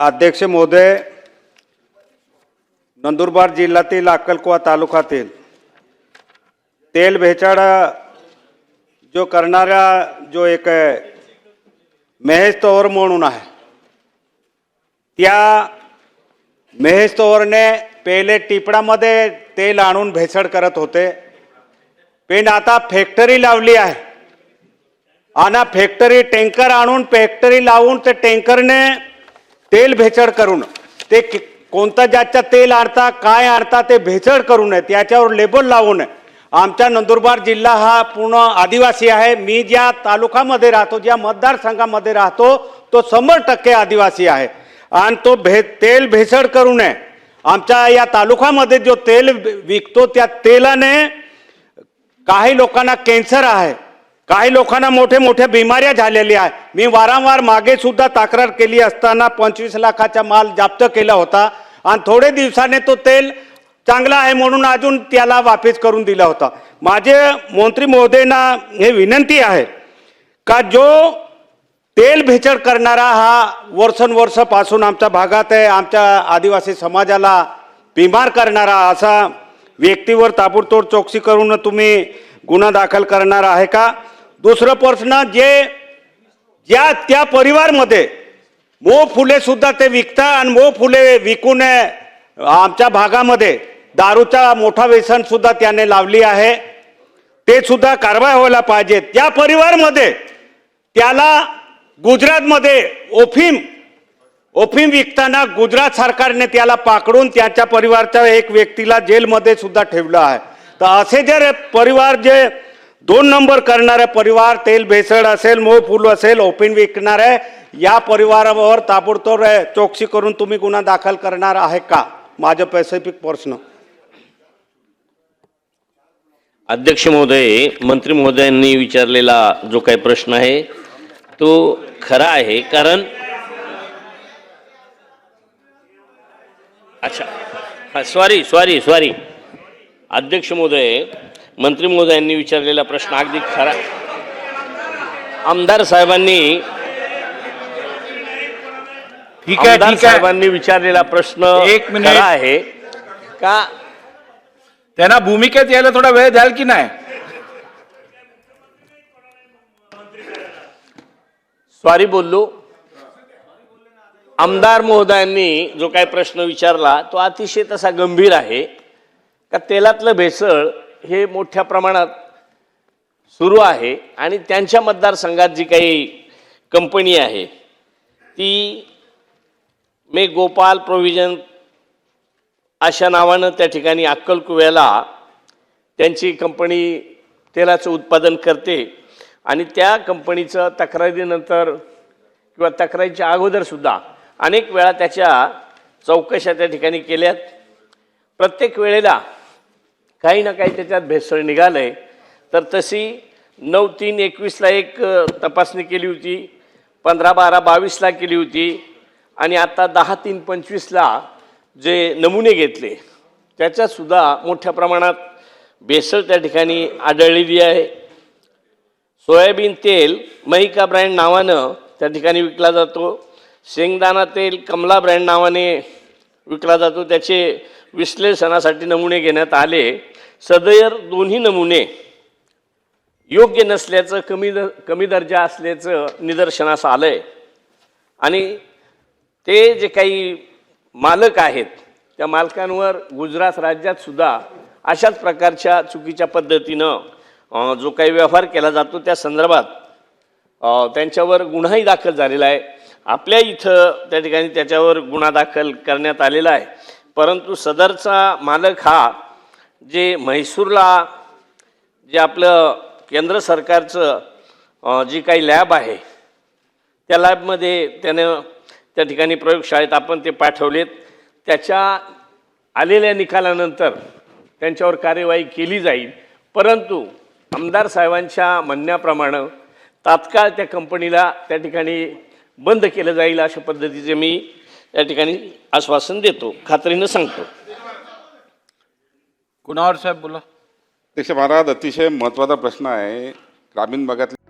अध्यक्ष महोदय नंदुरबार जिल्ह्यातील अक्कलकुवा तालुक्यातील तेल भेचाड जो करणारा जो एक महेश तोवर म्हणून आहे त्या महेश तोवरने पहिले टिपडामध्ये तेल आणून भेसळ करत होते. पण आता फॅक्टरी लावली आहे. आणि फॅक्टरी टँकर आणून फॅक्टरी लावून ते टँकरने तेल भेचड करून ते कि- कोणतं तेल आणता काय आणता ते भेचड करू नये त्याच्यावर लेबल लावू नये आमचा नंदुरबार जिल्हा हा पूर्ण आदिवासी आहे. मी ज्या तालुकामध्ये राहतो ज्या मतदारसंघामध्ये राहतो तो शंभर टक्के आदिवासी आहे. आणि तो भे तेल भेसळ करू नये आमच्या या तालुक्यामध्ये जो तेल विकतो त्या तेलाने काही लोकांना कॅन्सर आहे. काही लोकांना मोठे मोठ्या बिमाऱ्या झालेल्या आहे मी वारंवार मागे सुद्धा तक्रार केली असताना पंचवीस लाखाचा माल जप्त केला होता. आणि थोडे दिवसाने तो तेल चांगला आहे म्हणून अजून त्याला वापस करून दिला होता. माझे मंत्री महोदयांना हे विनंती आहे का जो तेल भेचड करणारा हा वर्षानुवर्षापासून आमच्या भागात आहे आमच्या आदिवासी समाजाला बिमार करणारा असा व्यक्तीवर ताबडतोड चौकशी करून तुम्ही गुन्हा दाखल करणार आहे का? दुसरं प्रश्न जे ज्या त्या परिवारमध्ये मो फुलेसुद्धा ते विकता आणि मो फुले विकून आमच्या भागामध्ये दारूचा मोठा व्यसनसुद्धा त्याने लावली आहे. ते सुद्धा कारवाई व्हायला पाहिजे. त्या परिवारमध्ये त्याला गुजरातमध्ये ओफीम ओफीम विकताना गुजरात सरकारने त्याला पाकडून त्याच्या परिवारच्या एक व्यक्तीला जेलमध्ये सुद्धा ठेवलं आहे. तर असे जर परिवार जे दोन नंबर करणारे परिवार तेल भेसळ असेल मोह फुल असेल ओपीन विकणारे या परिवारावर ताबडतोब चौकशी करून तुम्ही गुन्हा दाखल करणार आहे का? माझं पॅसिफिक प्रश्न. अध्यक्ष महोदय मंत्री महोदयांनी विचारलेला जो काही प्रश्न आहे तो खरा आहे कारण अच्छा. सॉरी सॉरी सॉरी अध्यक्ष महोदय मंत्री महोदयांनी विचारलेला प्रश्न अगदी खरा. आमदार साहेबांनी ठीक आहे साहेबांनी विचारलेला प्रश्न एक मिनिट. आहे. का? त्यांना भूमिकेत यायला थोडा वेळ द्याल की नाही? सॉरी बोललो. आमदार महोदयांनी जो काही प्रश्न विचारला तो अतिशय तसा गंभीर आहे. का तेलातलं भेसळ हे मोठ्या प्रमाणात सुरू आहे आणि त्यांच्या मतदारसंघात जी काही कंपनी आहे ती मे गोपाल प्रोव्हिजन अशा नावानं त्या ठिकाणी अक्कलकुव्याला त्यांची कंपनी तेलाचं उत्पादन करते आणि त्या कंपनीचं तक्रारीनंतर किंवा तक्रारीच्या अगोदरसुद्धा अनेक वेळा त्याच्या चौकशा त्या ठिकाणी केल्यात. प्रत्येक वेळेला काही ना काही त्याच्यात भेसळ निघालं आहे तर तशी नऊ तीन एकवीसला एक तपासणी केली होती पंधरा बारा बावीसला केली होती आणि आता दहा तीन पंचवीसला जे नमुने घेतले त्याच्यातसुद्धा मोठ्या प्रमाणात भेसळ त्या ठिकाणी आढळलेली आहे. सोयाबीन तेल महिका ब्रँड नावानं त्या ठिकाणी विकला जातो. शेंगदाणा तेल कमला ब्रँड नावाने विकला जातो. त्याचे विश्लेषणासाठी नमुने घेण्यात आले. सदयर दोन्ही नमुने योग्य नसल्याचं कमी द कमी दर्जा असल्याचं निदर्शनास आलं आहे आणि ते जे काही मालक आहेत त्या मालकांवर गुजरात राज्यातसुद्धा अशाच प्रकारच्या चुकीच्या पद्धतीनं जो काही व्यवहार केला जातो त्या संदर्भात त्यांच्यावर गुन्हाही दाखल झालेला आहे. आपल्या इथं त्या ठिकाणी त्याच्यावर गुन्हा दाखल करण्यात आलेला आहे. परंतु सदरचा मालक हा जे म्हैसूरला जे आपलं केंद्र सरकारचं जी काही लॅब आहे त्या लॅबमध्ये त्यानं त्या ठिकाणी प्रयोगशाळेत आपण ते पाठवलेत. त्याच्या आलेल्या निकालानंतर त्यांच्यावर कार्यवाही केली जाईल. परंतु आमदार साहेबांच्या म्हणण्याप्रमाणे तात्काळ त्या कंपनीला त्या ठिकाणी बंद केलं जाईल अशा पद्धतीचे मी या ठिकाणी आश्वासन देतो. खात्रीनं सांगतो. कुणावर साहेब बोला? अध्यक्ष महाराज अतिशय महत्त्वाचा प्रश्न आहे. ग्रामीण भागातले